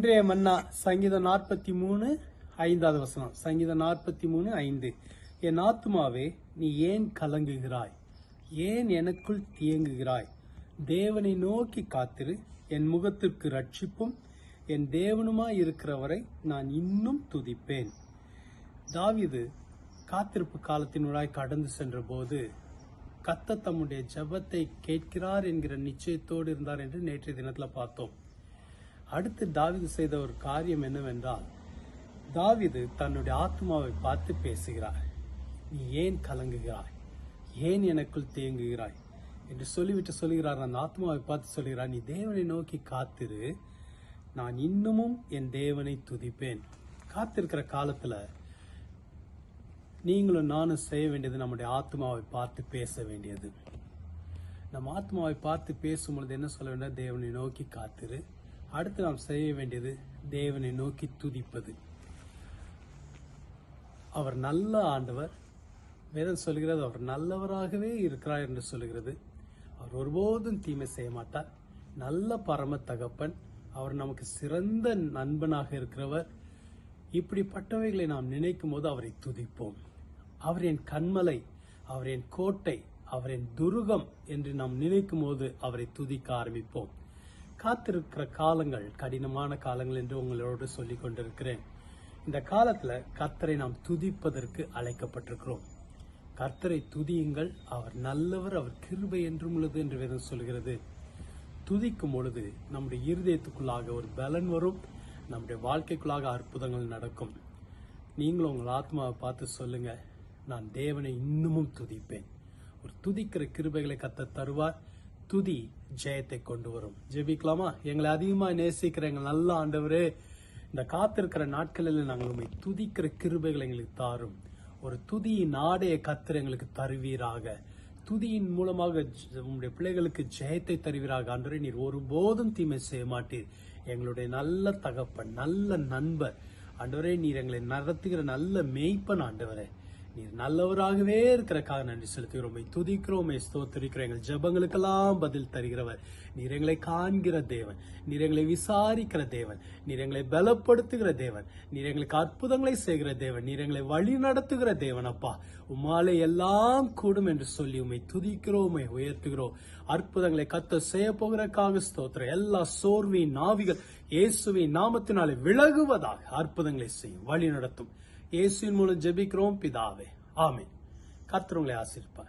இன்றைய மன்னா சங்கீதம் நாற்பத்தி மூணு ஐந்தாவது வசனம். சங்கீதம் நாற்பத்தி மூணு ஐந்து. என் ஆத்துமாவே நீ ஏன் கலங்குகிறாய்? ஏன் எனக்குள் தியங்குகிறாய் தேவனை நோக்கி காத்திரு என் முகத்திற்கு ரட்சிப்பும் என் தேவனுமாய் இருக்கிறவரை நான் இன்னும் துதிப்பேன். தாவிது காத்திருப்பு காலத்தினுடாய் கடந்து சென்ற போது கத்த தம்முடைய ஜபத்தை கேட்கிறார் என்கிற நிச்சயத்தோடு இருந்தார் என்று நேற்றைய தினத்தில் பார்த்தோம். அடுத்து தாவிது செய்த ஒரு காரியம் என்னவென்றால் தாவிது தன்னுடைய ஆத்மாவை பார்த்து பேசுகிறார் நீ ஏன் கலங்குகிறாய்? ஏன் எனக்குள் தேங்குகிறாய்? என்று சொல்லிவிட்டு சொல்கிறார் அந்த ஆத்மாவை பார்த்து சொல்கிறார் நீ தேவனை நோக்கி காத்திரு. நான் இன்னமும் என் தேவனை துதிப்பேன். காத்திருக்கிற காலத்தில் நீங்களும் நானும் செய்ய வேண்டியது நம்முடைய ஆத்மாவை பார்த்து பேச வேண்டியது. நம்ம ஆத்மாவை பார்த்து பேசும் பொழுது என்ன சொல்ல வேண்டிய தேவனை நோக்கி காத்திரு. அடுத்து நாம் செய்ய வேண்டியது தேவனை நோக்கி துதிப்பது. அவர் நல்ல ஆண்டவர் வேதம் சொல்கிறது அவர் நல்லவராகவே இருக்கிறார் என்று சொல்கிறது. அவர் ஒருபோதும் தீமை செய்ய மாட்டார். நல்ல பரம தகப்பன் அவர் நமக்கு சிறந்த நண்பனாக இருக்கிறவர். இப்படிப்பட்டவைகளை நாம் நினைக்கும் போது அவரை துதிப்போம். அவர் என் கண்மலை அவர் என் கோட்டை அவர் என் துருகம் என்று நாம் நினைக்கும் போது அவரை துதிக்க ஆரம்பிப்போம். காத்திருக்கிற காலங்கள் கடினமான காலங்கள் என்று உங்களோடு சொல்லிக் கொண்டிருக்கிறேன். இந்த காலத்தில் கர்த்தரை நாம் துதிப்பதற்கு அழைக்கப்பட்டிருக்கிறோம். கர்த்தரை துதியுங்கள். அவர் நல்லவர் அவர் கிருபை என்றும் உள்ளது என்று வேதம் சொல்கிறது. துதிக்கும் பொழுது நம்முடைய இருதயத்துக்குள்ளாக ஒரு பலன் வரும். நம்முடைய வாழ்க்கைக்குள்ளாக அற்புதங்கள் நடக்கும். நீங்களும் உங்கள் ஆத்மாவை பார்த்து சொல்லுங்க நான் தேவனை இன்னமும் துதிப்பேன். ஒரு துதிக்கிற கிருபைகளை கத்த தருவார். துதி ஜெயத்தை கொண்டு வரும் ஜெபிக்கலாமா? எங்களை அதிகமா நேசிக்கிற எங்கள் நல்ல ஆண்டவரே இந்த காத்திருக்கிற நாட்களில் நாங்கள் உண்மை துதிக்கிற கிருபைகளை எங்களுக்கு தாரும். ஒரு துதியின் ஆடையை கத்திர எங்களுக்கு தருவீராக. துதியின் மூலமாக உங்களுடைய பிள்ளைகளுக்கு ஜெயத்தை தருவீராக. ஆண்டவரே நீர் ஒருபோதும் தீமை செய்ய மாட்டீர். எங்களுடைய நல்ல தகப்பன் நல்ல நண்பர். ஆண்டவரே நீர் எங்களை நடத்துகிற நல்ல மேய்ப்பன் ஆண்டவரே. நீர் நல்லவராகவே இருக்கிறக்காக நன்றி செலுத்துகிறோம். துதிக்கிறோம் உம்மை எங்கள் ஜெபங்களுக்கெல்லாம் பதில் தருகிறவர். நீர் எங்களை காண்கிற தேவன். நீர் எங்களை விசாரிக்கிற தேவன். நீர் எங்களை பலப்படுத்துகிற தேவன். நீர் எங்களுக்கு அற்புதங்களை செய்கிற தேவன். நீர் எங்களை வழி நடத்துகிற தேவன் அப்பா. உமாலே எல்லாம் கூடும் என்று சொல்லி உம்மை துதிக்கிறோம் உயர்த்துகிறோம். அற்புதங்களை கத்த செய்ய போகிறக்காக ஸ்தோத்திரம். எல்லா சோர்வின் நாவிகள் இயேசுவின் நாமத்தினாலே விலகுவதாக அற்புதங்களை செய்யும் வழி நடத்தும். இயேசுவின் மூலம் ஜெபிக்கிறோம் பிதாவே. ஆமென். கர்த்தர் ஆசிரிப்பார்